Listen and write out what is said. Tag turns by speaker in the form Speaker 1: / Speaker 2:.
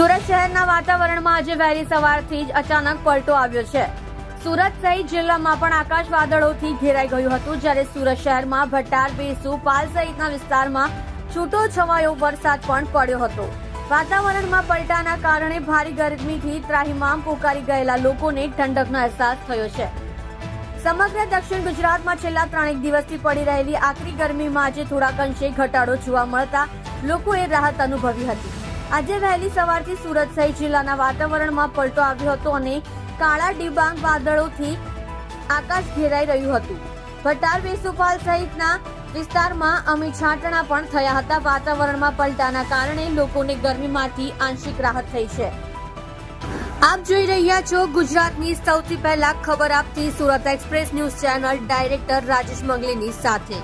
Speaker 1: સુરત શહેરના વાતાવરણમાં આજે વહેલી સવારથી જ અચાનક પલટો આવ્યો છે. સુરત સહિત જિલ્લામાં પણ આકાશ વાદળોથી ઘેરાઈ ગયું હતું, જ્યારે સુરત શહેરમાં ભટ્ટાર બેસુ પાલ સહિતના વિસ્તારમાં છૂટો છવાયો વરસાદ પણ પડ્યો હતો. વાતાવરણમાં પલટાના કારણે ભારે ગરમીથી ત્રાહિમામ પોકારી ગયેલા લોકોને ઠંડકનો અહેસાસ થયો છે. સમગ્ર દક્ષિણ ગુજરાતમાં છેલ્લા ત્રણેક દિવસથી પડી રહેલી આકરી ગરમીમાં આજે થોડાક અંશે ઘટાડો જોવા મળતા લોકોએ રાહત અનુભવી હતી. આજે વહેલી સવારથી સુરત સહિત જિલ્લાના વાતાવરણમાં પલટો આવ્યો હતો અને કાળા ડિબાંગ વાદળોથી આકાશ ઘેરાઈ રહ્યું હતું. ભટાર, વેસુપાલ સહિતના વિસ્તારમાં અમી છાંટણા પણ થયા હતા. વાતાવરણમાં પલટાના કારણે લોકોને ગરમીમાંથી આંશિક રાહત થઈ છે. આપ જોઈ રહ્યા છો ગુજરાતની સૌથી પહેલા ખબર આપતી Surat express news channel director Rajesh મંગલીની સાથે.